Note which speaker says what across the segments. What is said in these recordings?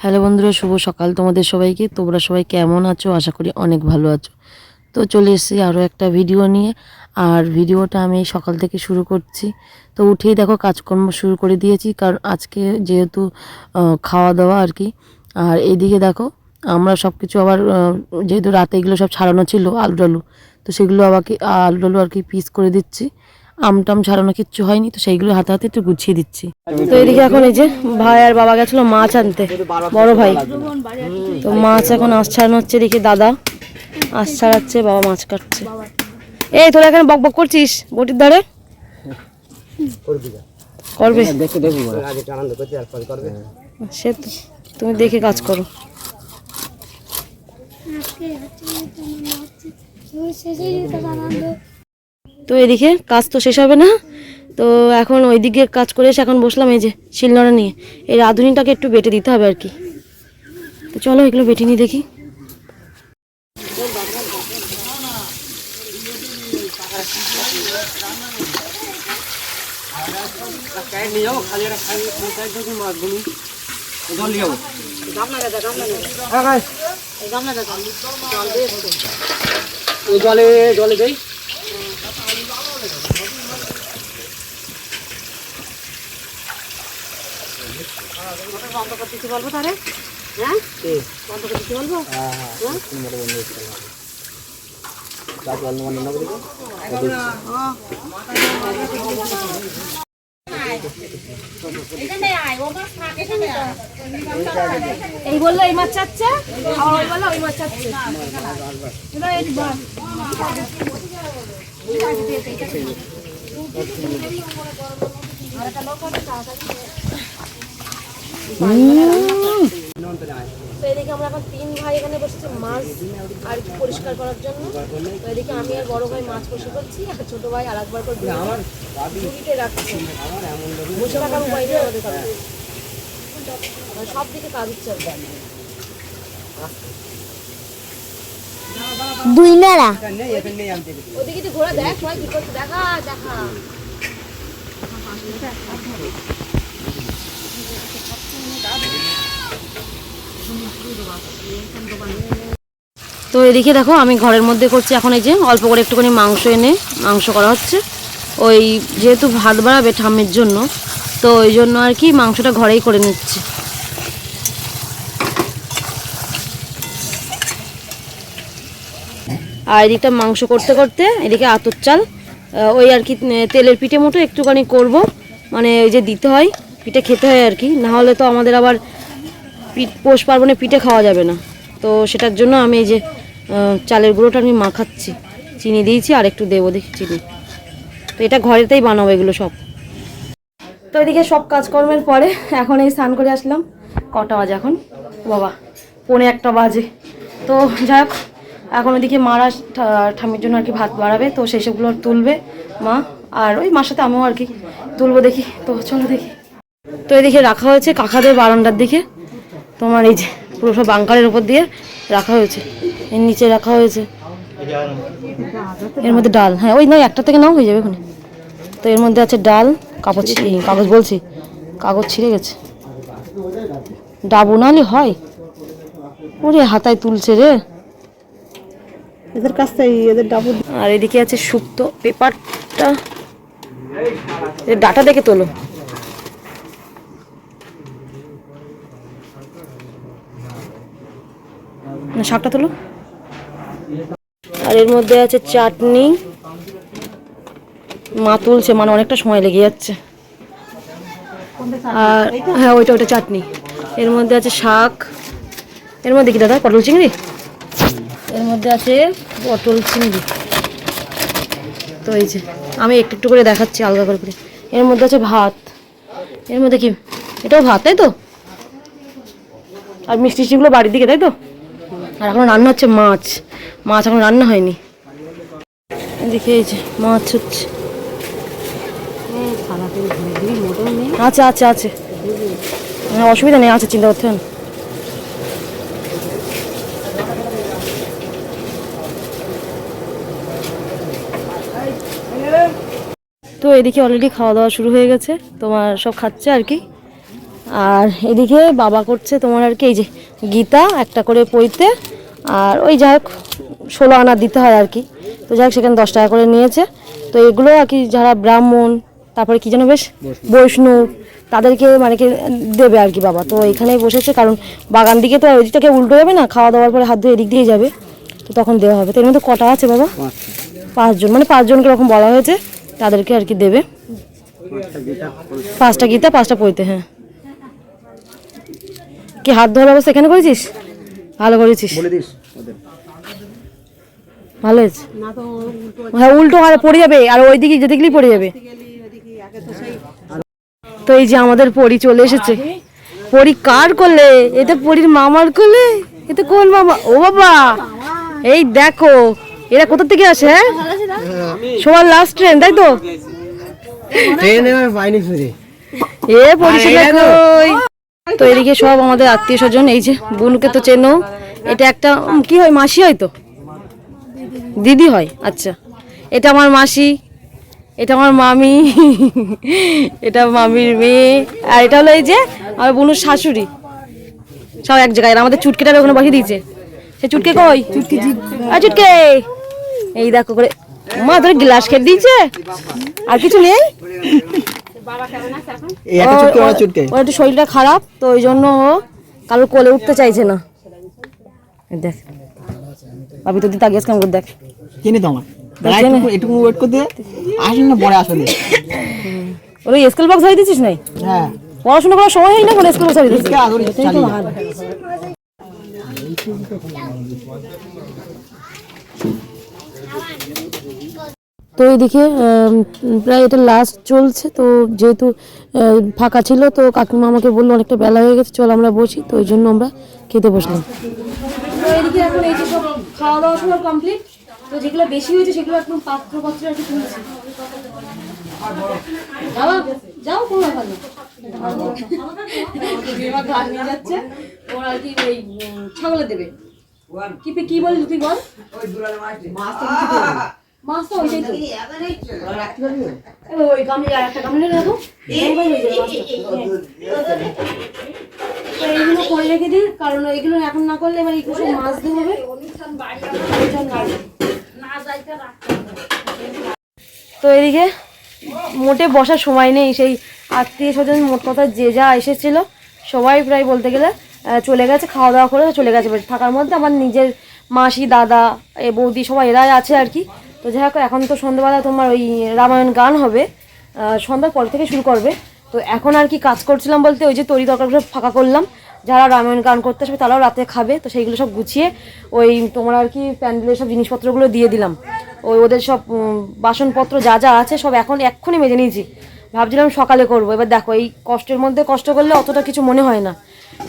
Speaker 1: Hello বন্ধুরা, শুভ সকাল তোমাদের সবাইকে। তোমরা সবাই কেমন আছো? আশা করি অনেক ভালো আছো। তো চলে এসেছি আরও একটা ভিডিও নিয়ে। আর ভিডিওটা আমি সকাল থেকে শুরু করছি। তো উঠেই দেখো, কাজকর্ম শুরু করে দিয়েছি। কারণ আজকে যেহেতু খাওয়া দাওয়া আর কি। আর এইদিকে দেখো, আমরা সব কিছু আবার যেহেতু রাতে এগুলো সব ছাড়ানো ছিল আলু টালু তো সেগুলো আবার আলু টালু আর কি পিস করে দিচ্ছি। আমটাম ছাড়ানো কিচ্ছু হয়নি তো সেইগুলো হাতে হাতে একটু গুছিয়ে দিচ্ছি। তো এদিকে এখন এই যে ভাই আর বাবা গেছিল মাছ আনতে বড় ভাই। তো মাছ এখন আঁশ ছাড়ানো হচ্ছে দেখি দাদা আঁশ ছাড়াচ্ছে বাবা মাছ কাটছে। এই তোরা এখানে বক বক করছিস বটির ধারে? করবে। সে তো তুমি দেখে কাজ করো। তো এদিকে কাজ তো শেষ হবে না। তো এখন ওই দিকে কাজ করে এসে এখন বসলাম এই যে শিলনোড়া নিয়ে। এই রাঁধুনিটাকে একটু বেটে দিতে হবে আর কি। তো চলো এগুলো বেটে নিয়ে দেখি।
Speaker 2: জলে জলে খালি একটা খালি পৌঁছায় দেখি মাছগুলো জল নিয়ে হ্যাঁ ভাই ওই জলে জলে
Speaker 3: এই বলল এই মাছ চাচ্ছে? আবার ওই বলল ওই মাছ চাচ্ছে।
Speaker 1: তো এদিকে আমরা এখন তিন ভাই এখানে বসেছি মাছ আর কি পরিষ্কার করার জন্য। তো এদিকে আমি আর বড় ভাই মাছ পরিষ্কার করছি আর ছোট ভাই আর একবার করে ঝুড়িতে রাখছি। বসে থাকার উপায় নেই আমাদের কাছে মানে সব দিকে কাজ হচ্ছে
Speaker 3: দুই মেলা।
Speaker 1: ওদিকে ঘোরা দেখ সবাই কি করছে? দেখা দেখা। তো এদিকে দেখো, আমি ঘরের মধ্যে করছি এখন এই যে অল্প করে একটুখানি মাংস এনে মাংস করা হচ্ছে। ওই যেহেতু ভাত বাড়াবে ঠাম্মির জন্য, তো ওই জন্য আর কি মাংসটা ঘরেই করে নিচ্ছি। আর এদিকটা মাংস করতে করতে এদিকে আতর চাল ওই আর কি তেলের পিঠে মতো একটুখানি করব। মানে ওই যে দিতে হয় পিঠে খেতে হয় আর কি। না হলে তো আমাদের আবার পিঠ পৌষ পার্বণে পিঠে খাওয়া যাবে না। তো সেটার জন্য আমি এই যে চালের গুঁড়োটা আমি মাখাচ্ছি। চিনি দিয়েছি আর একটু দেবো দেখি চিনি। তো এটা ঘরেতেই বানাবো এগুলো সব। তো এদিকে সব কাজকর্মের পরে এখন এই স্নান করে আসলাম। কটা বাজে এখন? বাবা, পৌনে একটা বাজে। তো যাই হোক, এখন ওদিকে মারা ঠা- ঠাম্মির জন্য আর কি ভাত বাড়াবে। তো সেই সবগুলো তুলবে মা। আর ওই মার সাথে আমিও আর কি তুলবো দেখি। তো চলো দেখি। তো এদিকে রাখা হয়েছে কাকাদের বারান্দার দিকে। তোমার এই যে পুরো সব বাঙ্কারের উপর দিয়ে রাখা হয়েছে। এর নিচে রাখা হয়েছে। এর মধ্যে ডাল। হ্যাঁ ওই নয় একটা থেকে নাও হয়ে যাবে ওখানে তো এর মধ্যে আছে ডাল কাগজ কাগজ বলছি কাগজ ছিঁড়ে গেছে। ডাবু নাহলে হয়। ওরে হাতায় তুলছে রে।
Speaker 3: এদের কাছ থেকে এদের ডাবু
Speaker 1: আর এদিকে আছে শুক্তো পেপারটা। ডাটা দেখে তোলো। শাকটা তোলো। আর এর মধ্যে আছে চাটনি। মা তুলছে মানে অনেকটা সময় লেগে যাচ্ছে। আর হ্যাঁ ওইটা ওইটা চাটনি। এর মধ্যে আছে শাক। এর মধ্যে কি দাদা, পটল চিংড়ি? এর মধ্যে আছে পটল চিংড়ি। তো এই যে, আমি একটু একটু করে দেখাচ্ছি, আলগা করে করে। এর মধ্যে আছে ভাত। এর মধ্যে কি? এটাও ভাত, তাই তো? আর মিষ্টি মিষ্টিগুলো বাড়ির দিকে, তাই তো? আর এখন রান্না হচ্ছে মাছ। মাছ এখন রান্না হয়নি। এদিকে এই যে মাছ হচ্ছে। আচ্ছা আচ্ছা হ্যাঁ অসুবিধা নেই আছে চিন্তা করতে তো এদিকে অলরেডি খাওয়া দাওয়া শুরু হয়ে গেছে। তোমার সব খাচ্ছে আর কি? আর এদিকে বাবা করছে তোমার আর কি এই যে গীতা একটা করে পইতে আর ওই যাই হোক ষোলো আনা দিতে হয় আর কি। তো যাই হোক সেখানে দশ টাকা করে নিয়েছে। তো এগুলো আর কি যারা ব্রাহ্মণ তারপরে কি যেন বেশ বৈষ্ণব। তাদেরকে মানে কি দেবে আর কি বাবা। তো এখানেই বসেছে কারণ বাগান দিকে তো ওইদিকটাকে উল্টো যাবে না খাওয়া দাওয়ার পরে হাত ধুয়ে এদিক দিয়ে যাবে। তো তখন দেওয়া হবে। তো এর মধ্যে কটা আছে বাবা? পাঁচজন। মানে পাঁচজনকে এরকম বলা হয়েছে তাদেরকে আর কি দেবে। পাঁচটা গীতা পাঁচটা পইতে হ্যাঁ। কি হাত ধোয়ার ব্যবস্থা এখানে করেছিস? ভালো করেছিস। ভালো হয়েছে। হ্যাঁ উল্টো হারে পড়ে যাবে আর ওই দিকে যেতে গেলেই পড়ে যাবে তো এই যে আমাদের পরি চলে এসেছে। পরি কার করলে এটা পরির মামার করলে এটা কোন মামা? ও বাবা! এই দেখো এরা কোথা থেকে আসে হ্যাঁ? সবার লাস্ট ট্রেন তাই তো?
Speaker 2: ট্রেনে আমি পাইনি ফিরে।
Speaker 1: এ পরিষেবা কই? তো এদিকে সব আমাদের আত্মীয় স্বজন, এই যে বোনকে তো চেনো, এটা একটা কি হয়, মাসি হয় তো? দিদি হয় আচ্ছা। এটা আমার মাসি, এটা আমার মামি, এটা মামির মেয়ে, আর এটা হলো এই যে আমার বোনের শাশুড়ি। সব এক জায়গায় আমাদের চুটকিটার ওখানে বসিয়ে দিয়েছে। সে চুটকে কই? চুটকি আর চুটকে। এই দেখো করে, মা তোর গ্লাস খেয়ে দিয়েছে। আর কিছু নেই? ওর- একটু শরীরটা খারাপ তো ওই জন্য ও কারোর কোলে উঠতে চাইছে না। দেখ। ভাবি তো দিতে আগে কেমন করে দেখ।
Speaker 2: চিনি তো আমার একটু ওয়েট করতে না পরে আসলে
Speaker 1: ওর ওই স্কেল বক্স হারিয়ে দিচ্ছিস নাই?
Speaker 2: হ্যাঁ।
Speaker 1: পড়াশোনা করার সময় হয় না স্কেল বক্স হারিয়ে
Speaker 2: চালিয়ে
Speaker 1: তো এইদিকে প্রায় এটা লাস্ট চলছে। তো যেহেতু ফাঁকা ছিল তো কাকিমা আমাকে বলল অনেকটা বেলা হয়ে গেছে চল আমরা বসি। তো ওই জন্য আমরা খেতে বসলাম। তো এদিকে এখন এই যে সব খাওয়া দাওয়া সব কমপ্লিট তো যেগুলো বেশি হয়েছে সেগুলো একদম পাত্র পাত্র আর কি তুলছে। যাও যাও কোনো ব্যাপার না ঘাট নিয়ে যাচ্ছে ওর কি ওই ছাগলে দেবে। কি পে- কি বললি তুই বল? মাছ তো ওইটাই তো ওই গামলি একটা গামলি রাখো এই ভাই যাবে মাছটা। তো এইগুলো করে রেখে দিন কারণ এগুলো এখন না করলে এবার এগুলো সব মাছ দিয়ে হবে। তো এদিকে মোটে বসার সময় নেই সেই আত্মীয় স্বজন মোট কথা যে যা এসেছিল সবাই প্রায় বলতে গেলে চলে গেছে খাওয়া দাওয়া করে চলে গেছে। থাকার মধ্যে আমার নিজের মাসি দাদা এ বৌদি সবাই এরাই আছে আর কি। তো যাই হোক, এখন তো সন্ধ্যাবেলা তোমার ওই রামায়ণ গান হবে। সন্ধ্যার পর থেকে শুরু করবে। তো এখন আর কি কাজ করছিলাম বলতে ওই যে তরি তরকারিগুলো ফাঁকা করলাম। যারা রামায়ণ গান করতে আসবে তারাও রাতে খাবে। তো সেইগুলো সব গুছিয়ে ওই তোমার আর কি প্যান্ডেলের সব জিনিসপত্রগুলো দিয়ে দিলাম। ওই ওদের সব বাসনপত্র যা যা আছে সব এখন এক্ষুনি মেজে নিয়েছি। ভাবছিলাম সকালে করব। এবার দেখো এই কষ্টের মধ্যে কষ্ট করলে অতটা কিছু মনে হয় না।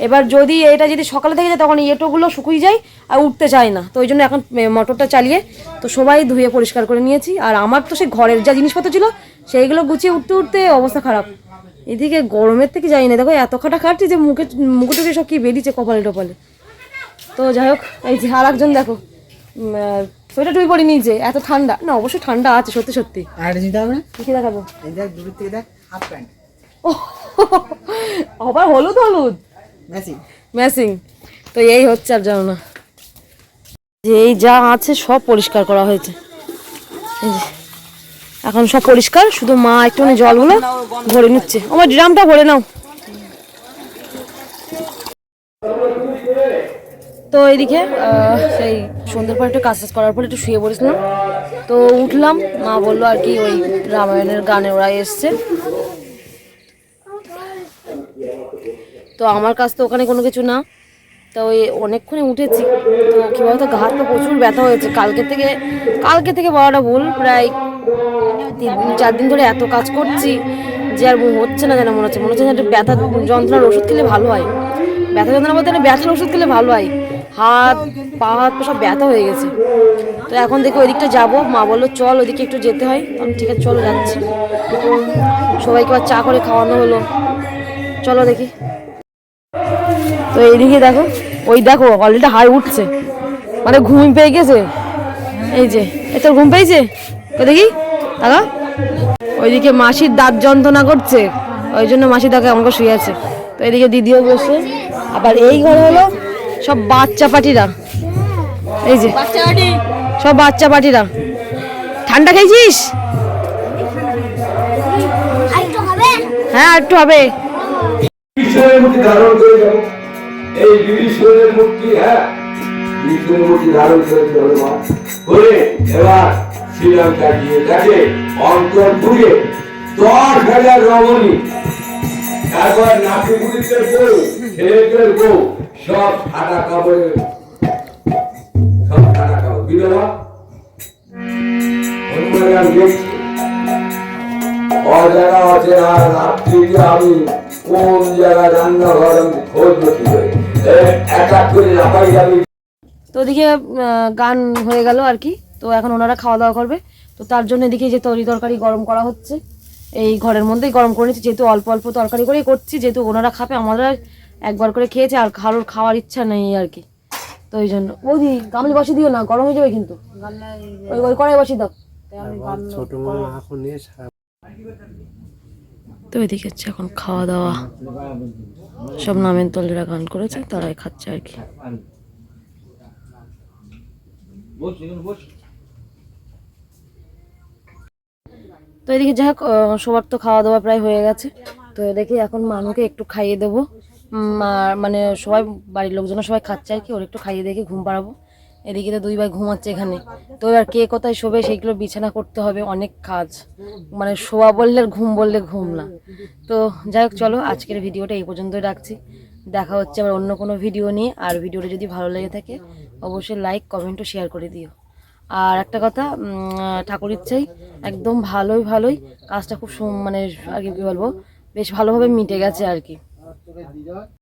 Speaker 1: এবার যদি এটা যদি সকালে থেকে যায় তখন এঁটোগুলো শুকুই যায় আর উঠতে চায় না তো ওই জন্য এখন মোটরটা চালিয়ে তো সবাই ধুয়ে পরিষ্কার করে নিয়েছি আর আমার তো সেই ঘরের যা জিনিসপত্র ছিল সেইগুলো গুছিয়ে উঠতে উঠতে অবস্থা খারাপ এদিকে গরমের থেকে যাই না দেখো এত খাটা খাটছি যে মুখে মুখে টুকে সব কী বেরিয়েছে কপালে টপালে তো যাই হোক এই যে আর একজন দেখো সোয়েটার টুই পরে নিয়েছে এত ঠান্ডা না অবশ্যই ঠান্ডা আছে সত্যি সত্যি
Speaker 2: আর একটা হবে
Speaker 1: কি দেখাবো
Speaker 2: এই দেখ দূর থেকে দেখ হাফ প্যান্ট
Speaker 1: ও আবার হলুদ হলুদ ম্যাসিং তো এই হচ্ছে আর জানো না। এই যা আছে সব পরিষ্কার করা হয়েছে। এখন সব পরিষ্কার, শুধু মা একটুখানি জলগুলো ভরে নিচ্ছে। আমার ড্রামটা ভরে নাও। তো এইদিকে সেই সন্ধ্যের পর একটু কাজ করার পর একটু শুয়ে পড়েছিলাম। তো উঠলাম, মা বলল আর কি, ওই রামায়ণের গানে ওরা এসছে। তো আমার কাছ তো ওখানে কোনো কিছু না। তো ওই অনেকক্ষণে উঠেছি। তো কী বলতো, গা হাত তো প্রচুর ব্যথা হয়েছে। কালকে থেকে কালকে থেকে বলাটা ভুল। প্রায় তিন, চার দিন ধরে এত কাজ করছি যে আর হচ্ছে না যেন মনে হচ্ছে। মনে হচ্ছে একটা ব্যথা যন্ত্রণার ওষুধ খেলে ভালো হয়। ব্যথা যন্ত্রণা বলতে না ব্যথার ওষুধ খেলে ভালো হয়। হাত, পা, হাত সব ব্যথা হয়ে গেছে। তো এখন দেখি ওই দিকটা যাব। মা বলল, চল ওইদিকে একটু যেতে হয়। আমি ঠিক আছে, চলো যাচ্ছি। সবাইকে আবার চা করে খাওয়ানো হলো। চলো দেখি। তো এইদিকে দেখো ওই দেখো অলরেডি হাই উঠছে। মানে ঘুম পেয়ে গেছে। এই যে এ তোর ঘুম পেয়েছে? তো দেখি দাদা। ওইদিকে মাসির দাঁত যন্ত্রণা করছে। ওই জন্য মাসি দেখো আমাকে শুয়ে আছে। তো এদিকে দিদিও বসে। আবার এই ঘরে হলো সব বাচ্চা পাটিরা। এই যে সব বাচ্চা পাটিরা। ঠান্ডা খেয়েছিস? হ্যাঁ একটু হবে।
Speaker 4: ঈশ্বরের মূর্তি ধারণ করে যাব এই বিভীষণের মূর্তি হ্যাঁ বিভীষণের মূর্তি ধারণ করে মা করে এবার শ্রীলঙ্কা গিয়ে দেখে, অন্তর পুড়ে দশ হাজার রমণী। তারপর নাতি বউ, ছেলেদের বউ, সব সাদা কাপড়ে সব সাদা কাপড়। বিধবা হনুমান দেখছি অজানা অচেনা রাত্রিতে আমি কোন জায়গায় রান্নাঘর কি করে? এক এক করে লাফাই যাবি।
Speaker 1: তো ওদিকে গান হয়ে গেল আর কি। তো এখন ওনারা খাওয়া দাওয়া করবে। তো তার জন্য এদিকে যে তরি তরকারি গরম করা হচ্ছে এই ঘরের মধ্যেই গরম করে নিচ্ছি। যেহেতু অল্প অল্প তরকারি করেই করছি যেহেতু ওনারা খাবে আমরা একবার করে খেয়েছে আর কারোর খাওয়ার ইচ্ছা নেই আর কি। তো ওই জন্য। বৌদি গামলি বসে দিও না গরম হয়ে যাবে কিন্তু। ওই ওই কড়াই বসিয়ে দাও। তো এদিকে হচ্ছে এখন খাওয়া দাওয়া সব নামের দলেরা গান করেছে, তারাই খাচ্ছে আর কি। তো এদিকে যাই হোক সবার তো খাওয়া দাওয়া প্রায় হয়ে গেছে। তো দেখি এখন মানুকে একটু খাইয়ে দেবো। মানে সবাই, বাড়ির লোকজন সবাই খাচ্ছে আর কি, ওর একটু খাইয়ে দেখে, ঘুম পাড়াবো। এদিকে তো দুই ভাই ঘুমাচ্ছে এখানে। তো এবার কে কোথায় শোবে সেইগুলো বিছানা করতে হবে, অনেক কাজ। মানে শোয়া বললে ঘুম বললে ঘুম না। তো যাই হোক, চলো আজকের ভিডিওটা এই পর্যন্তই রাখছি। দেখা হচ্ছে আবার অন্য কোনো ভিডিও নিয়ে। আর ভিডিওটা যদি ভালো লেগে থাকে, অবশ্যই লাইক, কমেন্ট ও শেয়ার করে দিও। আর একটা কথা ঠাকুর ইচ্ছাই একদম ভালোই ভালোই কাজটা খুব মানে আর কী বলব, বেশ ভালোভাবে মিটে গেছে আর কি।